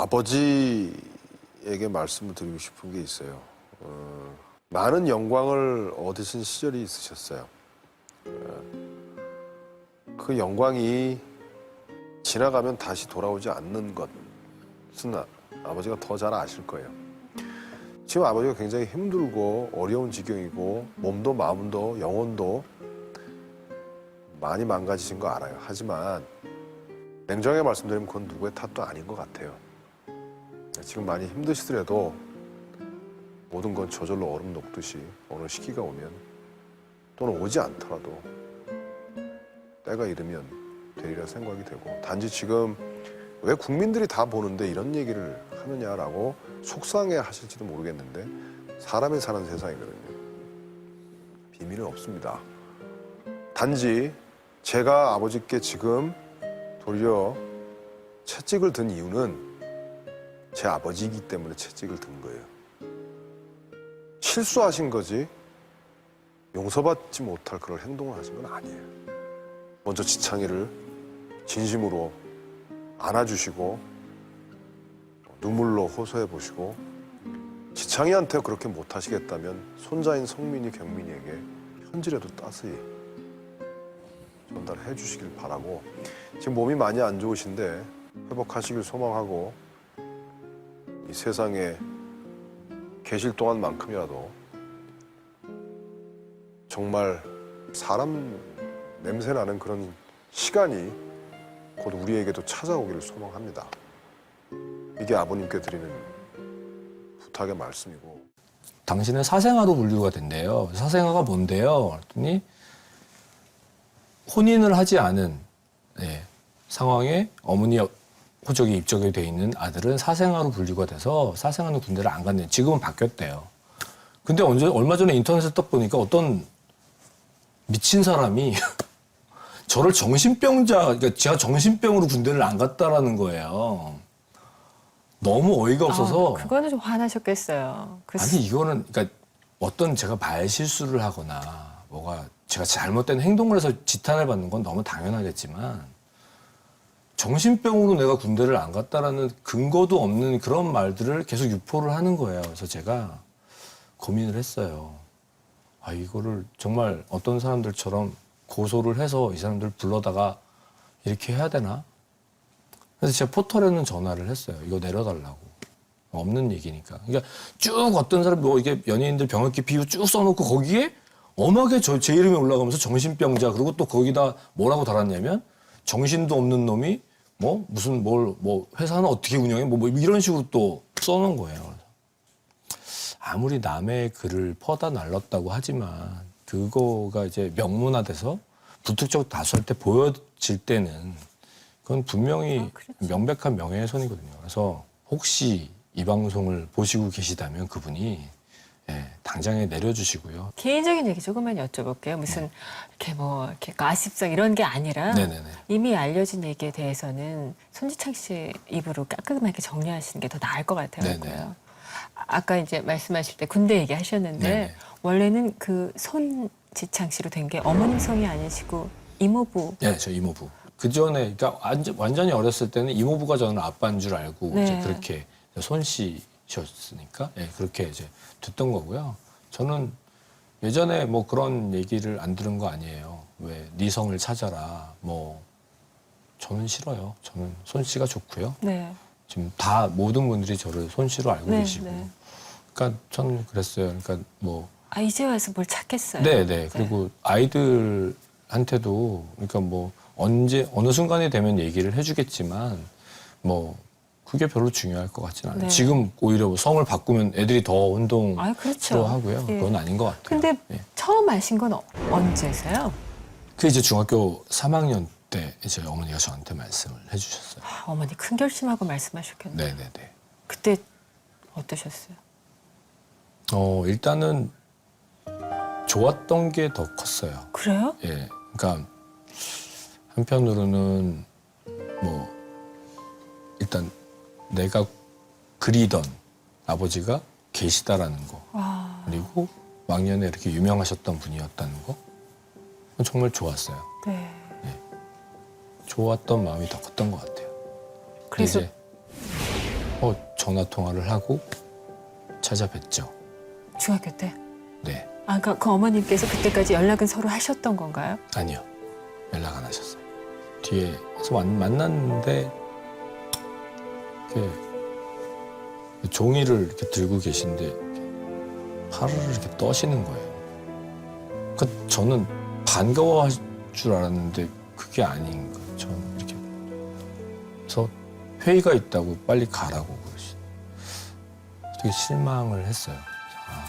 아버지에게 말씀을 드리고 싶은 게 있어요. 어, 많은 영광을 얻으신 시절이 있으셨어요. 어, 그 영광이 지나가면 다시 돌아오지 않는 것은 아, 아버지가 더 잘 아실 거예요. 지금 아버지가 굉장히 힘들고 어려운 지경이고 몸도 마음도 영혼도 많이 망가지신 거 알아요. 하지만 냉정하게 말씀드리면 그건 누구의 탓도 아닌 것 같아요. 지금 많이 힘드시더라도 모든 건 저절로 얼음 녹듯이 어느 시기가 오면 또는 오지 않더라도 때가 이르면 되리라 생각이 되고 단지 지금 왜 국민들이 다 보는데 이런 얘기를 하느냐라고 속상해 하실지도 모르겠는데 사람이 사는 세상이거든요. 비밀은 없습니다. 단지 제가 아버지께 지금 도리어 채찍을 든 이유는 제 아버지이기 때문에 채찍을 든 거예요. 실수하신 거지 용서받지 못할 그런 행동을 하신 건 아니에요. 먼저 지창이를 진심으로 안아주시고 눈물로 호소해 보시고 지창이한테 그렇게 못하시겠다면 손자인 성민이 경민이에게 편지라도 따스히 전달해 주시길 바라고 지금 몸이 많이 안 좋으신데 회복하시길 소망하고 이 세상에 계실 동안만큼이라도 정말 사람 냄새 나는 그런 시간이 곧 우리에게도 찾아오기를 소망합니다. 이게 아버님께 드리는 부탁의 말씀이고 당신은 사생아로 분류가 된대요. 사생아가 뭔데요? 그랬더니 혼인을 하지 않은 예, 상황에 어머니 호적이 입적이 돼 있는 아들은 사생아로 분류가 돼서 사생아는 군대를 안 갔네요. 지금은 바뀌었대요. 근데 언제 얼마 전에 인터넷에 딱 보니까 어떤 미친 사람이 저를 정신병자, 그러니까 제가 정신병으로 군대를 안 갔다라는 거예요. 너무 어이가 없어서. 아, 그거는 좀 화나셨겠어요. 그 아니 이거는 그러니까 어떤 제가 말 실수를 하거나 뭐가 제가 잘못된 행동을 해서 지탄을 받는 건 너무 당연하겠지만 정신병으로 내가 군대를 안 갔다라는 근거도 없는 그런 말들을 계속 유포를 하는 거예요. 그래서 제가 고민을 했어요. 아 이거를 정말 어떤 사람들처럼 고소를 해서 이 사람들 불러다가 이렇게 해야 되나? 그래서 제가 포털에는 전화를 했어요. 이거 내려달라고. 없는 얘기니까. 그러니까 쭉 어떤 사람 뭐 이게 연예인들 병역기 비유 쭉 써놓고 거기에 엄하게 저, 제 이름이 올라가면서 정신병자 그리고 또 거기다 뭐라고 달았냐면 정신도 없는 놈이 뭐 무슨 뭘 뭐 회사는 어떻게 운영해 뭐, 뭐 이런 식으로 또 써놓은 거예요. 아무리 남의 글을 퍼다 날렸다고 하지만 그거가 이제 명문화돼서 부특적 다수할 때 보여질 때는 그건 분명히 아, 그렇죠. 명백한 명예훼손이거든요. 그래서 혹시 이 방송을 보시고 계시다면 그분이 예, 당장에 내려주시고요. 개인적인 얘기 조금만 여쭤볼게요. 무슨 이렇게 뭐 이렇게 가십성 이런 게 아니라 네네네. 이미 알려진 얘기에 대해서는 손지창 씨 입으로 깔끔하게 정리하시는 게 더 나을 것 네네. 같아요. 아, 아까 이제 말씀하실 때 군대 얘기 하셨는데 네네. 원래는 그 손지창 씨로 된 게 어머님 성이 아니시고 이모부 네, 저 이모부. 그 전에, 그러니까 완전- 완전히 어렸을 때는 이모부가 저는 아빠인 줄 알고 네. 이제 그렇게 손 씨 셨으니까 예, 그렇게 이제 듣던 거고요. 저는 예전에 뭐 그런 얘기를 안 들은 거 아니에요. 왜네 성을 찾아라. 뭐 저는 싫어요. 저는 손 씨가 좋고요. 네. 지금 다 모든 분들이 저를 손 씨로 알고 네, 계시고. 네. 그러니까 저는 그랬어요. 그러니까 뭐 아 이제 와서 뭘 찾겠어요. 네, 네. 그리고 아이들한테도 그러니까 뭐 언제 어느 순간이 되면 얘기를 해주겠지만 뭐 그게 별로 중요할 것 같지는 않아요. 네. 지금 오히려 뭐 성을 바꾸면 애들이 더 운동 아 그렇죠. 싫어하고요. 예. 그건 아닌 것 같아요. 근데 예. 처음 아신 건 어- 언제세요? 그 이제 중학교 3학년 때 이제 어머니가 저한테 말씀을 해주셨어요. 아, 어머니 큰 결심하고 말씀하셨겠네요. 네, 네, 네. 그때 어떠셨어요? 어 일단은 좋았던 게 더 컸어요. 그래요? 예. 그러니까 한편으로는 뭐 일단 내가 그리던 아버지가 계시다라는 거 와, 그리고 왕년에 이렇게 유명하셨던 분이었다는 거 정말 좋았어요. 네. 좋았던 마음이 더 컸던 것 같아요. 그래서 이제 어, 전화 통화를 하고 찾아뵀죠. 중학교 때. 네, 아, 그러니까 그 어머님께서 그때까지 연락은 서로 하셨던 건가요? 아니요. 연락 안 하셨어요. 뒤에서 만, 만났는데 이렇게 종이를 이렇게 들고 계신데 팔을 이렇게 떠시는 거예요. 그 저는 반가워할 줄 알았는데 그게 아닌 거예요. 저는 이렇게 그래서 회의가 있다고 빨리 가라고 그러시. 되게 실망을 했어요. 아,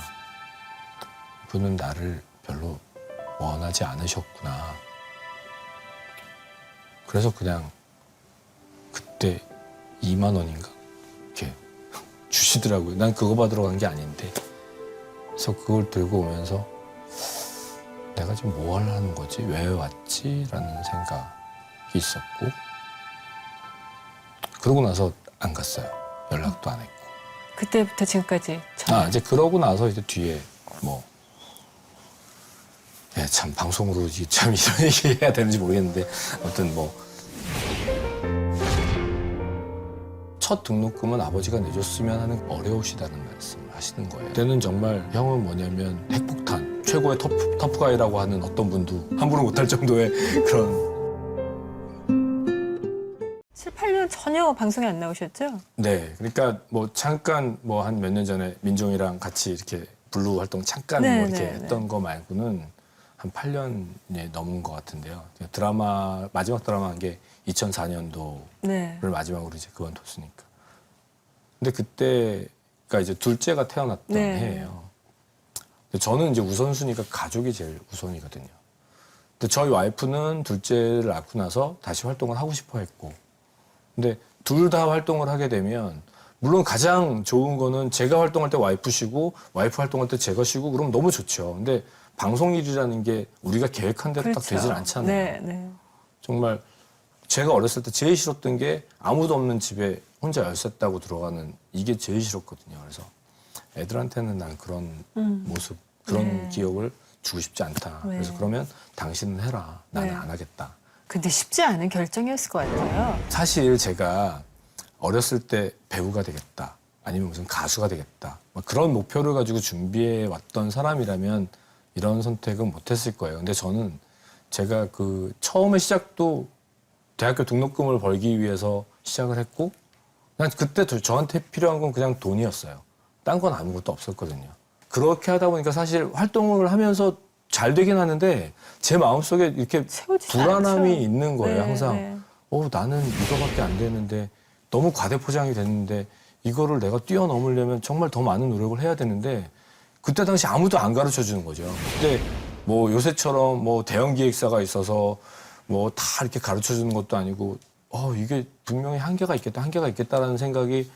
그분은 나를 별로 원하지 않으셨구나. 그래서 그냥 그때 2만 원인가 이렇게 주시더라고요. 난 그거 받으러 간 게 아닌데. 그래서 그걸 들고 오면서 내가 지금 뭐 하려는 거지? 왜 왔지? 라는 생각이 있었고 그러고 나서 안 갔어요. 연락도 안 했고. 그때부터 지금까지 전 아, 이제 그러고 나서 이제 뒤에 뭐. 예, 참 방송으로 참 이런 얘기 해야 되는지 모르겠는데 아무튼 뭐. 첫 등록금은 아버지가 내줬으면 하는 어려우시다는 말씀을 하시는 거예요. 그때는 정말 형은 뭐냐면 핵폭탄, 최고의 터프, 터프가이라고 하는 어떤 분도 함부로 못할 정도의 그런 7, 8년 전혀 방송에 안 나오셨죠? 네, 그러니까 뭐 잠깐 뭐 한 몇 년 전에 민종이랑 같이 이렇게 블루 활동 잠깐 네, 뭐 이렇게 네, 했던 거 말고는 한 8년이 넘은 것 같은데요. 드라마 마지막 드라마 한 게 2004년도를 네. 마지막으로 이제 그만뒀으니까. 근데 그때가 이제 둘째가 태어났던 네. 해예요. 근데 저는 이제 우선순위가 가족이 제일 우선이거든요. 근데 저희 와이프는 둘째를 낳고 나서 다시 활동을 하고 싶어 했고 근데 둘 다 활동을 하게 되면 물론 가장 좋은 거는 제가 활동할 때 와이프 쉬고 와이프 활동할 때 제가 쉬고 그럼 너무 좋죠. 근데 방송 일이라는 게 우리가 계획한 대로 딱 되질 않잖아요. 네, 네. 정말 제가 어렸을 때 제일 싫었던 게 아무도 없는 집에 혼자 열쇠 따고 들어가는 이게 제일 싫었거든요. 그래서 애들한테는 난 그런 음. 모습, 그런 네. 기억을 주고 싶지 않다. 네. 그래서 그러면 당신은 해라. 나는 네. 안 하겠다. 근데 쉽지 않은 결정이었을 것 같아요. 사실 제가 어렸을 때 배우가 되겠다. 아니면 무슨 가수가 되겠다. 막 그런 목표를 가지고 준비해 왔던 사람이라면 이런 선택은 못했을 거예요. 근데 저는 제가 그 처음에 시작도 대학교 등록금을 벌기 위해서 시작을 했고, 난 그때 저- 저한테 필요한 건 그냥 돈이었어요. 딴 건 아무것도 없었거든요. 그렇게 하다 보니까 사실 활동을 하면서 잘 되긴 하는데 제 마음속에 이렇게 불안함이 않죠. 있는 거예요, 네, 항상. 네. 어, 나는 이거밖에 안 되는데 너무 과대포장이 됐는데 이거를 내가 뛰어넘으려면 정말 더 많은 노력을 해야 되는데 그때 당시 아무도 안 가르쳐 주는 거죠. 근데 뭐 요새처럼 뭐 대형 기획사가 있어서 뭐 다 이렇게 가르쳐 주는 것도 아니고 어, 이게 분명히 한계가 있겠다, 한계가 있겠다라는 생각이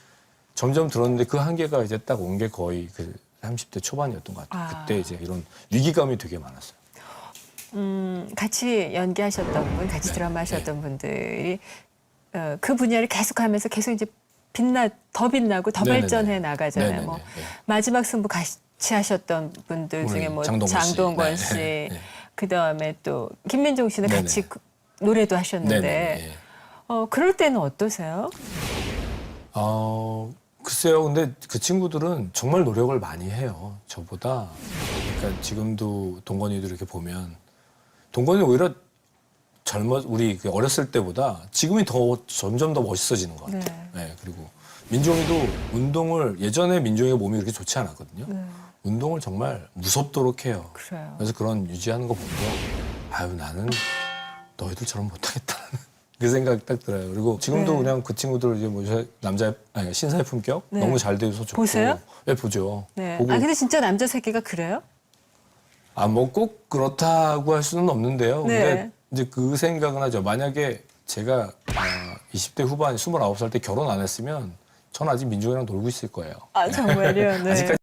점점 들었는데 그 한계가 이제 딱 온 게 거의 그 30대 초반이었던 것 같아요. 아. 그때 이제 이런 위기감이 되게 많았어요. 음, 같이 연기하셨던 분, 같이 네, 드라마 하셨던 분들이 어, 그 분야를 계속하면서 계속 이제 빛나 더 빛나고 더 네네네. 발전해 나가잖아요. 네네네. 뭐 네. 마지막 승부 같이 하셨던 분들 중에 뭐 장동건 씨. 장동건 네. 씨, 네. 그 다음에 또 김민종 씨는 네네. 같이 그 노래도 하셨는데 네네. 예. 어, 그럴 때는 어떠세요? 어, 글쎄요. 근데 그 친구들은 정말 노력을 많이 해요. 저보다. 그러니까 지금도 동건이들 이렇게 보면 동건이 오히려 젊어 우리 그 어렸을 때보다 지금이 더 점점 더 멋있어지는 것 같아요. 네. 그리고 민종이도 운동을 예전에 민종이가 몸이 그렇게 좋지 않았거든요. 네, 운동을 정말 무섭도록 해요. 그래요. 그래서 그런 유지하는 거 보면 아유 나는 너희들처럼 못하겠다는 그 생각 딱 들어요. 그리고 지금도 네. 그냥 그 친구들 이제 뭐 남자 아니 신사의 품격 네. 너무 잘 돼서 좋고 보세요? 네 보죠. 네. 보고 아 근데 진짜 남자 새끼가 그래요? 아뭐 꼭 그렇다고 할 수는 없는데요. 네. 근데 이제 그 생각은 하죠. 만약에 제가 아, 20대 후반 29살 때 결혼 안 했으면 전 아직 민종이랑 놀고 있을 거예요. 아 정말요? 네. 아직까지